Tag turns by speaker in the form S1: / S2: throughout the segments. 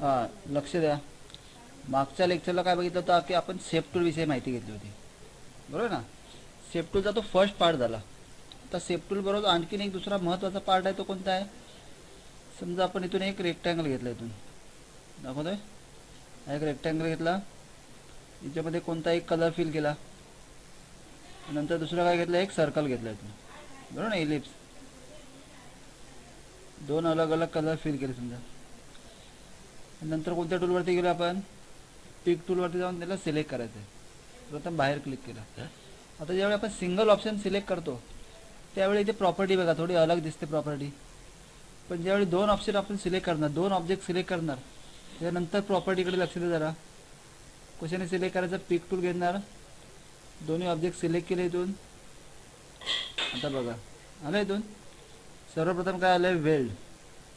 S1: हां लक्ष द्या. मागच्या लेक्चरला काय बघितलं होतं की आपण सेप्टूल विषयी माहिती घेतली होती. बरोबर ना? सेप्टूलचा तो फर्स्ट पार्ट झाला. आता सेप्टूल बरोबर आणखीन एक दुसरा महत्त्वाचा पार्ट आहे तो कोणता आहे? समजा आपण इथून एक रेक्टँगल घेतला इथून. दाखवतोय? हा एक रेक्टँगल घेतला. याच्यामध्ये कोणता एक कलर फिल केला. नंतर दुसरा काय घेतला? एक सर्कल घेतला इथून. बरोबर ना इलिप्स दोन अलग अलग कलर फिल केले समजा. नंतर कोणत्या टूलवरती गेलो आपण? पिक टूलवरती जाऊन त्याला सिलेक्ट करायचं आहे प्रथम बाहेर क्लिक केलं. आता ज्यावेळी आपण सिंगल ऑप्शन सिलेक्ट करतो त्यावेळी इथे प्रॉपर्टी बघा थोडी अलग दिसते प्रॉपर्टी पण ज्यावेळी दोन ऑप्शन आपण सिलेक्ट करणार दोन ऑब्जेक्ट सिलेक्ट करणार त्यानंतर प्रॉपर्टीकडे लक्ष द्या जरा. कशाने सिलेक्ट करायचं? पिक टूल घेणार. दोन्ही ऑब्जेक्ट सिलेक्ट केले इथून. आता बघा. आलं इथून. सर्वप्रथम काय आलं आहे वेल्ड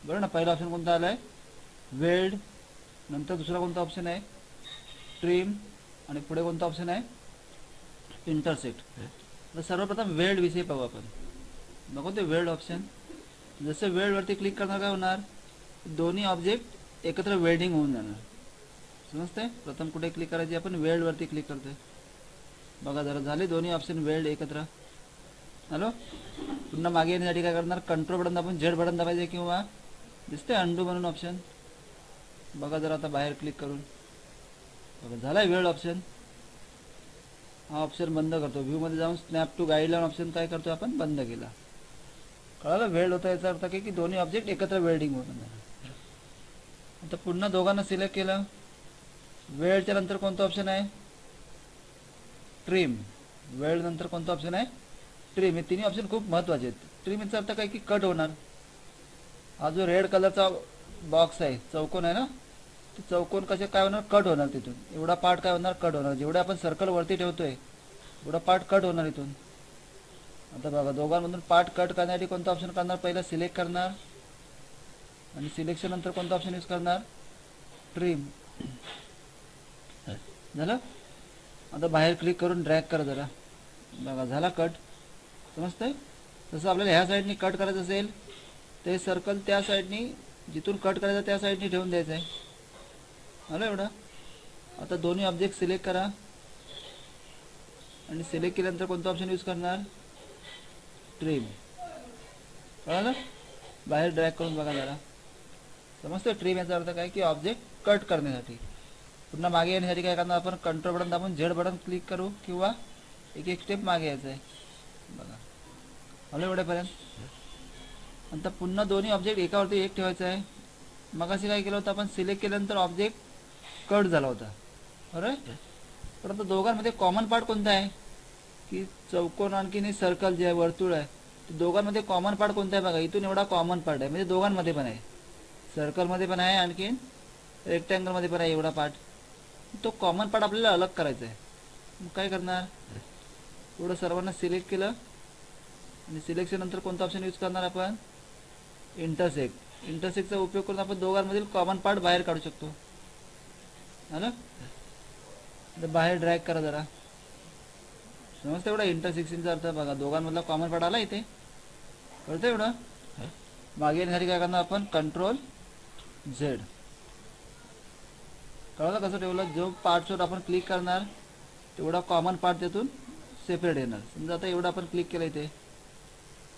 S1: बरं ना पहिला ऑप्शन कोणता आला आहे वेल्ड नंतर दुसरा कोणता ऑप्शन आहे? ट्रिम आणि पुढे कोणता ऑप्शन आहे? इंटरसेक्ट तर सर्वप्रथम वेल्डविषयी पाहू आपण. बघू ते वेल्ड ऑप्शन जसं वेल्डवरती क्लिक करणार काय होणार? दोन्ही ऑब्जेक्ट एकत्र वेल्डिंग होऊन जाणार. समजते प्रथम कुठे क्लिक करायची? आपण वेल्डवरती क्लिक करतोय. बघा जरा झाले दोन्ही ऑप्शन वेल्ड एकत्र. हॅलो पुन्हा मागे येण्यासाठी काय करणार? कंट्रोल बटन दाबून झेड बटन दाबायचे किंवा? दिसते अंडू म्हणून ऑप्शन बघा जरा आता बाहेर क्लिक करून. बघा झालाय वेळ ऑप्शन हा ऑप्शन बंद करतो. व्ह्यूमध्ये जाऊन स्नॅप टू गाईडलाईन ऑप्शन काय करतो आपण? बंद केला. कळालं? वेळ होता याचा अर्थ काय की दोन्ही ऑब्जेक्ट एकत्र वेल्डिंग होत आता पुन्हा दोघांना सिलेक्ट केलं. वेळच्या नंतर कोणतं ऑप्शन आहे? ट्रिम वेळ नंतर कोणतं ऑप्शन आहे? ट्रिम हे तिन्ही ऑप्शन खूप महत्त्वाचे आहेत. ट्रिम याचा अर्थ काय की कट होणार. हा जो रेड कलरचा बॉक्स आहे चौकोन आहे ना? ते चौकोन कसे काय होणार? कट होणार तिथून. एवढा पार्ट काय होणार? कट होणार. जेवढे आपण सर्कल वरती ठेवतोय एवढा पार्ट कट होणार इथून. आता बघा दोघांमधून पार्ट कट करण्यासाठी कोणता ऑप्शन करणार? पहिला सिलेक्ट करणार. आणि सिलेक्शन नंतर कोणता ऑप्शन यूज करणार? ट्रिम झालं? आता बाहेर क्लिक करून ड्रॅग करा जरा. बघा झाला कट. समजतंय? जसं आपल्याला ह्या साईडनी कट करायचं असेल ते सर्कल त्या साईडनी जिथून कट करायचं त्या साईडनी ठेवून द्यायचं आहे आलं एवढं? आता दोन्ही ऑब्जेक्ट सिलेक्ट करा. आणि सिलेक्ट केल्यानंतर कोणतं ऑप्शन यूज करणार? ट्रिम कळालं? बाहेर ड्रॅग करून बघा जरा. समजतं? ट्रिम याचा अर्थ काय? की ऑब्जेक्ट कट करण्यासाठी. पुन्हा मागे येण्यासाठी काय करणार आपण? कंट्रोल बटन दाबून झेड बटन क्लिक करू किंवा एक एक स्टेप मागे यायचं आहे बघा. आलं एवढ्यापर्यंत? आता पुन्हा दोन्ही ऑब्जेक्ट एकावरती एक ठेवायचं आहे मग असे काय केलं होतं? आपण सिलेक्ट केल्यानंतर ऑब्जेक्ट कट झाला होता. बरोबर पण आता दोघांमध्ये कॉमन पार्ट कोणता आहे? की चौकोन आणखीन सर्कल जे आहे वर्तुळ आहे ते दोघांमध्ये कॉमन पार्ट कोणता आहे बघा? इथून एवढा कॉमन पार्ट आहे. म्हणजे दोघांमध्ये पण आहे. सर्कलमध्ये पण आहे आणखीन रेक्टँगलमध्ये पण आहे एवढा पार्ट तो कॉमन पार्ट आपल्याला अलग करायचा आहे. मग काय करणार? एवढं सर्वांना सिलेक्ट केलं. आणि सिलेक्शन नंतर कोणता ऑप्शन यूज करणार आपण? इंटरसेक्ट इंटरसेक्टचा उपयोग करून आपण दोघांमधील कॉमन पार्ट बाहेर काढू शकतो. ना? तर बाहेर ड्रॅग करा जरा. समजतं एवढा इंटरसेक्शनचा अर्थ बघा. दोघांमधला कॉमन पार्ट आला इथे. कळतं एवढं? मागे येण्यासाठी काय करणार आपण? कंट्रोल झेड कळलं कसं ठेवलं? जो पार्टवर आपण क्लिक करणार तेवढा कॉमन पार्ट त्यातून सेपरेट येणार. समजा आता एवढं आपण क्लिक केलं इथे.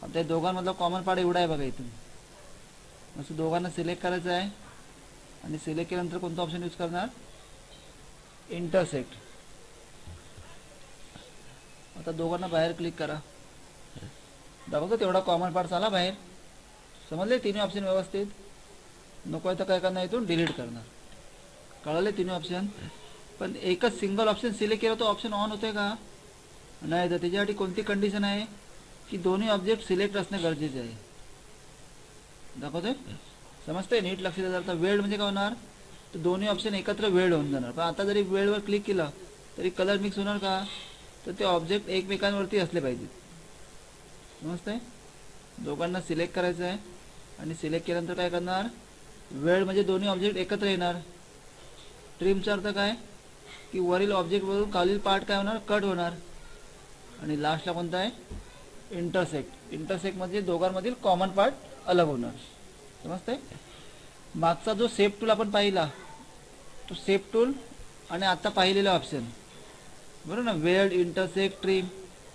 S1: आता या दोघांमधला कॉमन पार्ट एवढा आहे बघा इथून. असं दोघांना सिलेक्ट करायचं आहे. आणि सिलेक्ट केल्यानंतर कोणतं ऑप्शन यूज करणार? इंटरसेक्ट आता दोघांना बाहेर क्लिक करा. दाखवतो तेवढा कॉमन पार्ट आला बाहेर. समजले? तिन्ही ऑप्शन व्यवस्थित. नको आहे तर काय करणार इथून? डिलीट करणार. कळले तिन्ही ऑप्शन पण एकच सिंगल ऑप्शन सिलेक्ट केलं तो ऑप्शन ऑन होतोय का? नाही तर त्याच्यासाठी कोणती कंडिशन आहे? की दोन्ही ऑब्जेक्ट सिलेक्ट असणे गरजेचे आहे. दाखवतोय? समजतंय? नीट लक्ष द्या वेळ म्हणजे काय होणार? तर दोन्ही ऑप्शन एकत्र वेळ होऊन जाणार. पण आता जरी वेळवर क्लिक केलं तरी कलर मिक्स होणार का? तर ते ऑब्जेक्ट एकमेकांवरती असले पाहिजेत. समजतंय दोघांना सिलेक्ट करायचं आहे. आणि सिलेक्ट केल्यानंतर काय करणार? वेळ म्हणजे दोन्ही ऑब्जेक्ट एकत्र येणार. ट्रिमचा अर्थ काय? की वरील ऑब्जेक्टवरून खालील पार्ट काय होणार? कट होणार. आणि लास्टला कोणता आहे? इंटरसेक्ट इंटरसेक्ट म्हणजे दोघांमधील कॉमन पार्ट अलग होणार. समजतंय मागचा जो सेफ टूल आपण पाहिला तो सेफ टूल आणि आता पाहिलेला ऑप्शन बरोबर ना? वेल्ड इंटरसेक्ट ट्रीम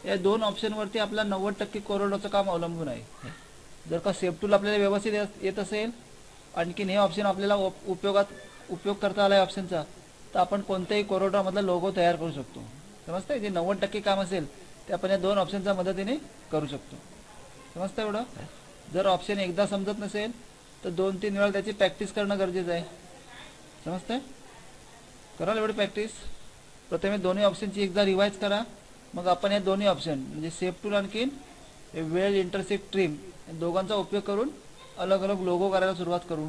S1: या दोन ऑप्शनवरती आपला नव्वद टक्के कोरडोचं काम अवलंबून आहे. जर का सेफ टूल आपल्याला व्यवस्थित येत- येत असेल आणखीन हे ऑप्शन आपल्याला उप- उपयोगात उपयोग करता आला आहे ऑप्शनचा तर आपण कोणत्याही कोरोडामधला लोगो तयार करू शकतो. समजतंय? जे नव्वद टक्के काम असेल ते आपण या दोन ऑप्शनच्या मदतीने करू शकतो. समजतं एवढं? जर ऑप्शन एकदा समजत नसेल तर दोन तीन वेळा त्याची प्रॅक्टिस करणं गरजेचं आहे. समजतंय? कराल एवढी प्रॅक्टिस प्रथमे दोन्ही ऑप्शनची एकदा रिवाईज करा. मग आपण या दोन्ही ऑप्शन म्हणजे सेफ टूल आणखीन वेल इंटरसेक्ट ट्रीम दोघांचा उपयोग करून अलग अलग लोगो करायला सुरुवात करू.